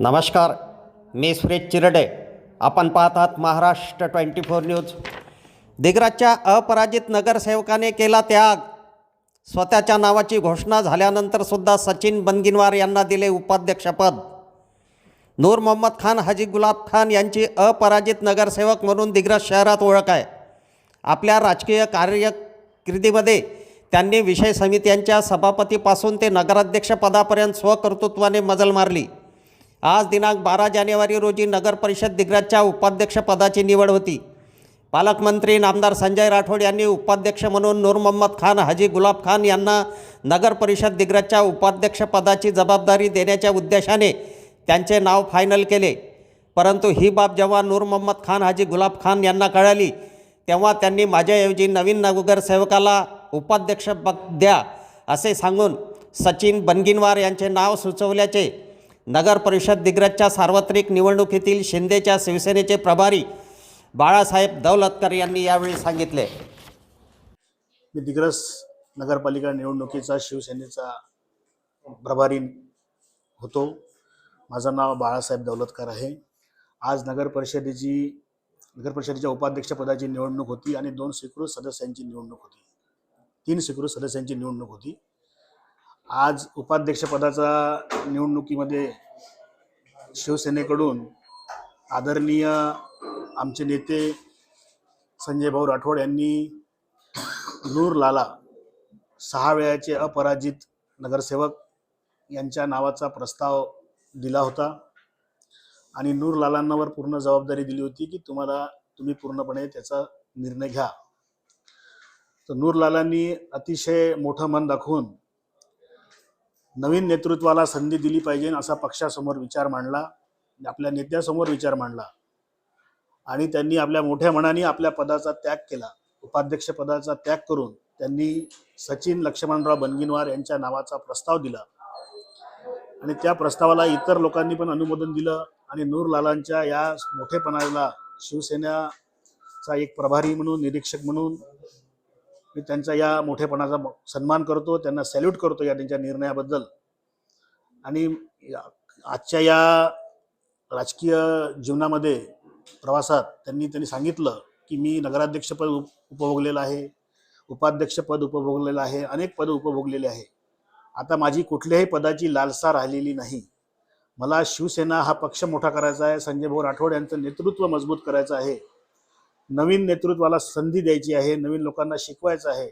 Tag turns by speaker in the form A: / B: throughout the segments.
A: नमस्कार मी सुरेश चिरडे. आपण पाहत आहात महाराष्ट्र ट्वेंटी फोर न्यूज. दिग्रजच्या अपराजित नगरसेवकाने केला त्याग. स्वतःच्या नावाची घोषणा झाल्यानंतरसुद्धा सचिन बनगिनवार यांना दिले उपाध्यक्षपद. नूर मोहम्मद खान हाजी गुलाब खान यांची अपराजित नगरसेवक म्हणून दिग्रज शहरात ओळख आहे. आपल्या राजकीय कार्यकिर्दीमध्ये त्यांनी विषय समित्यांच्या सभापतीपासून ते नगराध्यक्षपदापर्यंत स्वकर्तृत्वाने मजल मारली. आज दिनांक बारा जानेवारी रोजी नगर परिषद दिग्रजच्या उपाध्यक्षपदाची निवड होती. पालकमंत्री नामदार संजय राठोड यांनी उपाध्यक्ष म्हणून नूर मोहम्मद खान हाजी गुलाब खान यांना नगर परिषद दिग्रजच्या उपाध्यक्षपदाची जबाबदारी देण्याच्या उद्देशाने त्यांचे नाव फायनल केले. परंतु ही बाब जेव्हा नूर मोहम्मद खान हाजी गुलाब खान यांना कळाली तेव्हा त्यांनी माझ्याऐवजी नवीन नगरसेवकाला उपाध्यक्ष द्या असे सांगून सचिन बनगिनवार यांचे नाव सुचवल्याचे नगर परिषद दिग्रजच्या सार्वत्रिक निवडणुकीतील शिंदेच्या शिवसेनेचे प्रभारी बाळासाहेब दौलतकर यांनी यावेळी सांगितले.
B: मी दिग्रस नगरपालिका निवडणुकीचा शिवसेनेचा प्रभारी होतो. माझं नाव बाळासाहेब दौलतकर आहे. आज नगर परिषदेची नगर परिषदेच्या उपाध्यक्षपदाची निवडणूक होती आणि दोन स्वीकृत सदस्यांची निवडणूक होती. तीन स्वीकृत सदस्यांची निवडणूक होती. आज उपाध्यक्षपदाचा निवडणुकीमध्ये शिवसेनेकडून आदरणीय आमचे नेते संजय भाऊ राठोड यांनी नूर लाला सहा वेळाचे अपराजित नगरसेवक यांच्या नावाचा प्रस्ताव दिला होता. आणि नूर लालांवर पूर्ण जबाबदारी दिली होती की तुम्हाला तुम्ही पूर्णपणे त्याचा निर्णय घ्या. तर नूर लालांनी अतिशय मोठं मन दाखवून नवीन नेतृत्वाला संधी दिली पाहिजे असा पक्षासमोर विचार मांडला आपल्या नेत्यासमोर विचार मांडला आणि त्यांनी आपल्या मोठ्या मनाने आपल्या पदाचा त्याग केला. उपाध्यक्ष पदाचा त्याग करून त्यांनी सचिन लक्ष्मणराव बनगिनवार यांच्या नावाचा प्रस्ताव दिला आणि त्या प्रस्तावाला इतर लोकांनी पण अनुमोदन दिलं आणि नूर लालांच्या या मोठेपणाला शिवसेनाचा एक प्रभारी म्हणून निरीक्षक म्हणून मी त्यांचा या मोठेपणाचा सन्मान करतो त्यांना सॅल्यूट करतो या त्यांच्या निर्णयाबद्दल. आणि आजच्या या राजकीय जीवनामध्ये प्रवासात त्यांनी त्यांनी सांगितलं की मी नगराध्यक्षपद उपभोगलेलं आहे उपाध्यक्षपद उपभोगलेलं आहे अनेक पदं उपभोगलेली आहे. आता माझी कुठल्याही पदाची लालसा राहिलेली नाही. मला शिवसेना हा पक्ष मोठा करायचा आहे संजय भाऊ राठोड यांचं नेतृत्व मजबूत करायचं आहे. नवीन नेतृत्वाला संधी द्यायची आहे नवीन लोकांना शिकवायचं आहे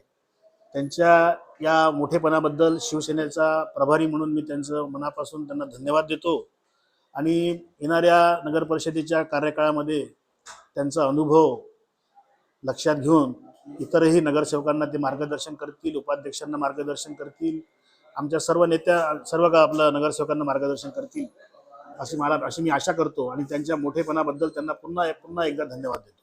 B: त्यांच्या या मोठेपणाबद्दल शिवसेनेचा प्रभारी म्हणून मी त्यांचं मनापासून त्यांना धन्यवाद देतो. आणि येणाऱ्या नगर परिषदेच्या कार्यकाळामध्ये त्यांचा अनुभव लक्षात घेऊन इतरही नगरसेवकांना ते मार्गदर्शन करतील उपाध्यक्षांना मार्गदर्शन करतील आमच्या सर्व नेत्या सर्व का आपलं नगरसेवकांना मार्गदर्शन करतील अशी मला अशी मी आशा करतो. आणि त्यांच्या मोठेपणाबद्दल त्यांना पुन्हा पुन्हा एकदा धन्यवाद देतो.